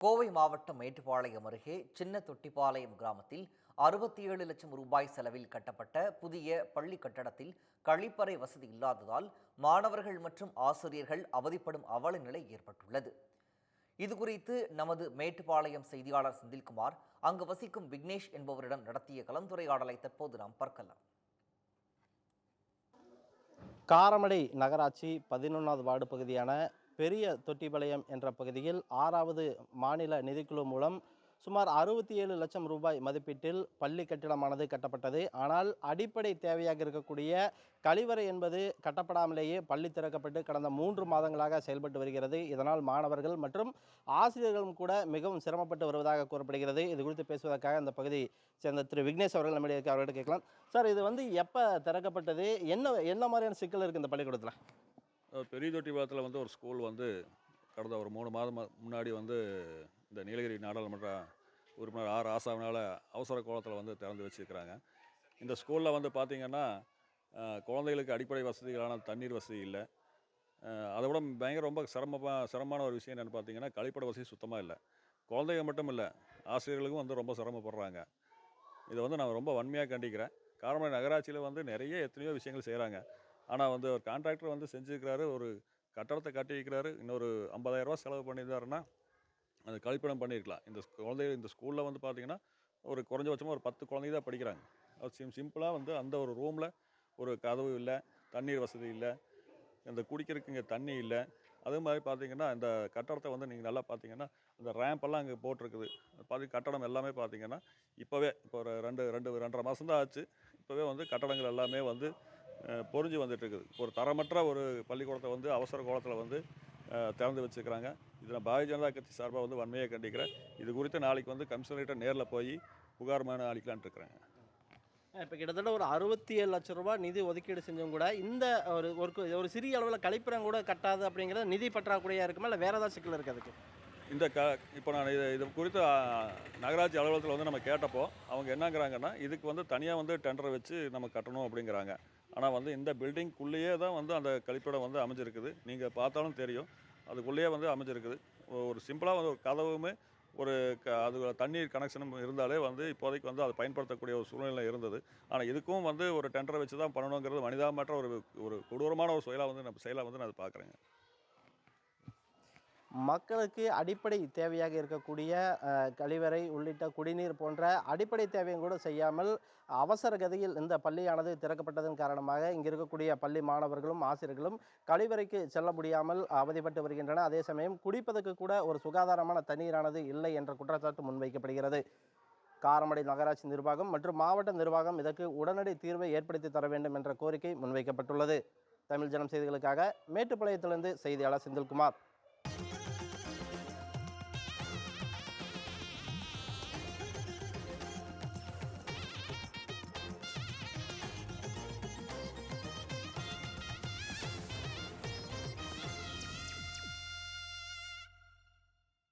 கோவை மாவட்டம் மேட்டுப்பாளையம் அருகே சின்ன தொட்டிப்பாளையம் கிராமத்தில் அறுபத்தி ஏழு லட்சம் ரூபாய் செலவில் கட்டப்பட்ட புதிய பள்ளி கட்டடத்தில் கழிப்பறை வசதி இல்லாததால் மாணவர்கள் மற்றும் ஆசிரியர்கள் அவதிப்படும் அவல நிலை ஏற்பட்டுள்ளது இதுகுறித்து நமது மேட்டுப்பாளையம் செய்தியாளர் செந்தில்குமார் அங்கு வசிக்கும் விக்னேஷ் என்பவரிடம் நடத்திய கலந்துரையாடலை தற்போது நாம் பார்க்கலாம். காரமடை நகராட்சி பதினொன்றாவது வார்டு பகுதியான பெரிய தொட்டிபாளையம் என்ற பகுதியில் ஆறாவது மாநில நிதிக்குழு மூலம் சுமார் அறுபத்தி ஏழு லட்சம் ரூபாய் மதிப்பீட்டில் பள்ளி கட்டிடமானது கட்டப்பட்டது. ஆனால் அடிப்படை தேவையாக இருக்கக்கூடிய கழிவறை என்பது கட்டப்படாமலேயே பள்ளி திறக்கப்பட்டு கடந்த மூன்று மாதங்களாக செயல்பட்டு வருகிறது. இதனால் மாணவர்கள் மற்றும் ஆசிரியர்களும் கூட மிகவும் சிரமப்பட்டு வருவதாக கூறப்படுகிறது. இது குறித்து பேசுவதற்காக இந்த பகுதி சேர்ந்த திரு விக்னேஷ் அவர்கள் நம்முடைய அவர்கிட்ட கேட்கலாம். சார் இது வந்து எப்போ திறக்கப்பட்டது? என்ன என்ன மாதிரியான சிக்கல் இருக்குது இந்த பள்ளிக்கூடத்தில்? பெரிய தொட்டி பாலத்தில் வந்து ஒரு ஸ்கூல் வந்து கடந்த ஒரு மூணு மாதம் முன்னாடி வந்து இந்த நீலகிரி நாடாளுமன்ற உறுப்பினர் ஆர். ஆசாவினால் அவசர கோலத்தில் வந்து திறந்து வச்சுருக்கிறாங்க. இந்த ஸ்கூலில் வந்து பார்த்திங்கன்னா குழந்தைகளுக்கு அடிப்படை வசதிகளான தண்ணீர் வசதி இல்லை. அதை விட பயங்கர ரொம்ப சிரமமாக சிரமமான ஒரு விஷயம் என்னென்னு பார்த்தீங்கன்னா கழிப்பட வசதி சுத்தமாக இல்லை. குழந்தைங்க மட்டும் இல்லை ஆசிரியர்களுக்கும் வந்து ரொம்ப சிரமப்படுறாங்க. இதை வந்து நான் ரொம்ப வன்மையாக கண்டிக்கிறேன். காரணம் நகராட்சியில் வந்து நிறைய எத்தனையோ விஷயங்கள் செய்கிறாங்க ஆனால் வந்து ஒரு கான்ட்ராக்டர் வந்து செஞ்சுருக்கிறாரு ஒரு கட்டடத்தை கட்டி வைக்கிறாரு இன்னொரு ஐம்பதாயிரரூவா செலவு பண்ணியிருந்தாருன்னா அது கழிப்பிடம் பண்ணியிருக்கலாம். இந்த குழந்தைகள் இந்த ஸ்கூலில் வந்து பார்த்தீங்கன்னா ஒரு குறைஞ்சபட்சமாக ஒரு பத்து குழந்தைங்க தான் படிக்கிறாங்க. அது சிம் சிம்பிளாக வந்து அந்த ஒரு ரூமில் ஒரு கதவு இல்லை தண்ணீர் வசதி இல்லை இந்த குடிக்கிறதுக்கு இங்கே தண்ணி இல்லை. அதே மாதிரி பார்த்திங்கன்னா இந்த கட்டடத்தை வந்து நீங்கள் நல்லா பார்த்தீங்கன்னா அந்த ரேம்ப் எல்லாம் அங்கே போட்டிருக்குது. பார்த்து கட்டடம் எல்லாமே பார்த்திங்கன்னா இப்போவே இப்போ ஒரு ரெண்டு ரெண்டு ரெண்டரை மாதம் தான் ஆச்சு. இப்போவே வந்து கட்டடங்கள் எல்லாமே வந்து பொறிஞ்சு வந்துட்டு இருக்குது ஒரு தரமற்ற ஒரு பள்ளிக்கூடத்தை வந்து அவசர கோலத்தில் வந்து திறந்து வச்சுருக்கிறாங்க. இதில் பாரதிய ஜனதா கட்சி சார்பாக வந்து வன்மையாக கண்டிக்கிறேன். இது குறித்து நாளைக்கு வந்து கமிஷனர்கிட்ட நேரில் போய் புகார் மனு அளிக்கலான்ட்டு இருக்கிறேங்க இப்போ கிட்டத்தட்ட ஒரு அறுபத்தி ஏழு லட்சம் ரூபாய் நிதி ஒதுக்கீடு செஞ்சும் கூட இந்த ஒரு ஒரு ஒரு சிறிய அளவில் கழிப்பிடம் கூட கட்டாது அப்படிங்கிறது நிதி பற்றாக்குறையாக இருக்குமா? இல்லை வேறு ஏதாவது சிக்கல் இருக்குது அதுக்கு? இந்த க இப்போ நான் இது இது குறித்து நகராட்சி அலுவலகத்தில் வந்து நம்ம கேட்டப்போ அவங்க என்னங்கிறாங்கன்னா இதுக்கு வந்து தனியாக வந்து டெண்டரை வச்சு நம்ம கட்டணும் அப்படிங்கிறாங்க. ஆனால் வந்து இந்த பில்டிங்குள்ளேயே தான் வந்து அந்த கழிப்பிடம் வந்து அமைஞ்சிருக்குது. நீங்கள் பார்த்தாலும் தெரியும். அதுக்குள்ளேயே வந்து அமைஞ்சிருக்குது. ஒரு சிம்பிளாக வந்து ஒரு கதவுமே ஒரு க அது தண்ணீர் கனெக்ஷனும் இருந்தாலே வந்து இப்போதைக்கு வந்து அதை பயன்படுத்தக்கூடிய ஒரு சூழ்நிலை இருந்தது. ஆனால் இதுக்கும் வந்து ஒரு டெண்டரை வச்சு தான் பண்ணணுங்கிறது மனிதாமற்ற ஒரு ஒரு கொடூரமான ஒரு செயலாக வந்து நம்ம செயலாக வந்து நான் அதை பார்க்குறேங்க. மக்களுக்கு அடிப்படை தேவையாக இருக்கக்கூடிய கழிவறை உள்ளிட்ட குடிநீர் போன்ற அடிப்படை தேவையும் கூட செய்யாமல் அவசர கதியில் இந்த பள்ளியானது திறக்கப்பட்டதன் காரணமாக இங்கே இருக்கக்கூடிய பள்ளி மாணவர்களும் ஆசிரியர்களும் கழிவறைக்கு செல்ல முடியாமல் அவதிப்பட்டு வருகின்றன அதே சமயம் குடிப்பதற்கு கூட ஒரு சுகாதாரமான தண்ணீரானது இல்லை என்ற குற்றச்சாட்டு முன்வைக்கப்படுகிறது. காரமடை நகராட்சி நிர்வாகம் மற்றும் மாவட்ட நிர்வாகம் இதற்கு உடனடி தீர்வை ஏற்படுத்தி தர வேண்டும் என்ற கோரிக்கை முன்வைக்கப்பட்டுள்ளது. தமிழ் ஜனம் செய்திகளுக்காக மேட்டுப்பாளையத்திலிருந்து செய்தியாளர் செந்தில்குமார்.